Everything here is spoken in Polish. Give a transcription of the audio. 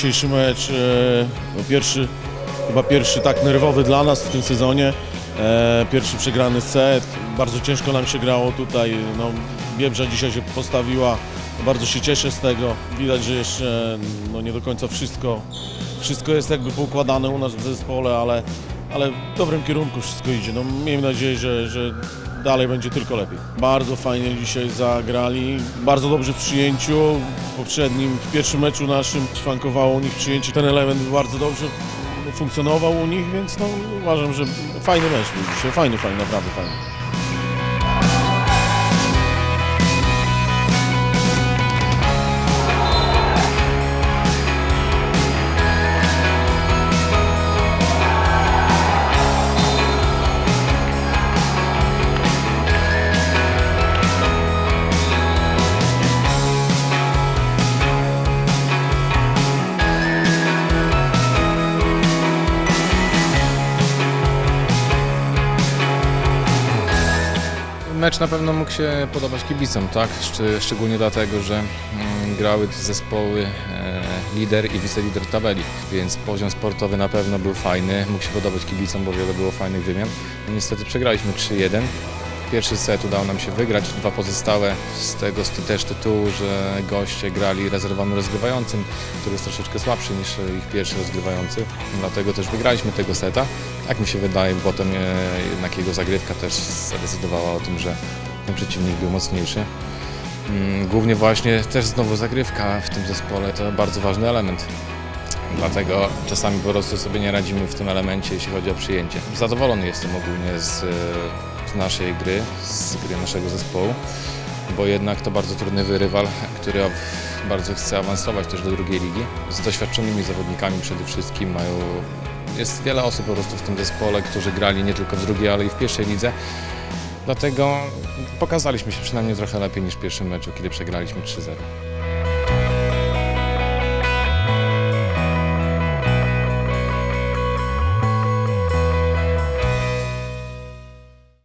dzisiejszy mecz, e, no pierwszy, chyba pierwszy tak nerwowy dla nas w tym sezonie. E, Pierwszy przegrany set, bardzo ciężko nam się grało tutaj. No, Biebrza dzisiaj się postawiła, bardzo się cieszę z tego. Widać, że jeszcze no, nie do końca wszystko, wszystko jest jakby poukładane u nas w zespole, ale, ale w dobrym kierunku wszystko idzie. No, miejmy nadzieję, że, że dalej będzie tylko lepiej. Bardzo fajnie dzisiaj zagrali, bardzo dobrze w przyjęciu. W poprzednim, w pierwszym meczu naszym szwankowało u nich przyjęcie. Ten element bardzo dobrze funkcjonował u nich, więc no, uważam, że fajny mecz był dzisiaj. Fajny, fajny, naprawdę fajny. Mecz na pewno mógł się podobać kibicom, tak? Szczególnie dlatego, że mm, grały zespoły e, lider i wicelider tabeli, więc poziom sportowy na pewno był fajny, mógł się podobać kibicom, bo wiele było fajnych wymian. Niestety przegraliśmy 3-1. Pierwszy set udało nam się wygrać, dwa pozostałe z tego też tytułu, że goście grali rezerwowanym rozgrywającym, który jest troszeczkę słabszy niż ich pierwszy rozgrywający, dlatego też wygraliśmy tego seta. Jak mi się wydaje, potem e, jednak jego zagrywka też zadecydowała o tym, że ten przeciwnik był mocniejszy. Mm, Głównie właśnie też znowu zagrywka w tym zespole to bardzo ważny element. Dlatego czasami po prostu sobie nie radzimy w tym elemencie, jeśli chodzi o przyjęcie. Zadowolony jestem ogólnie z, z naszej gry, z gry naszego zespołu, bo jednak to bardzo trudny rywal, który bardzo chce awansować też do drugiej ligi. Z doświadczonymi zawodnikami przede wszystkim mają jest wiele osób po prostu w tym zespole, którzy grali nie tylko w drugiej, ale i w pierwszej lidze. Dlatego pokazaliśmy się przynajmniej trochę lepiej niż w pierwszym meczu, kiedy przegraliśmy 3-0.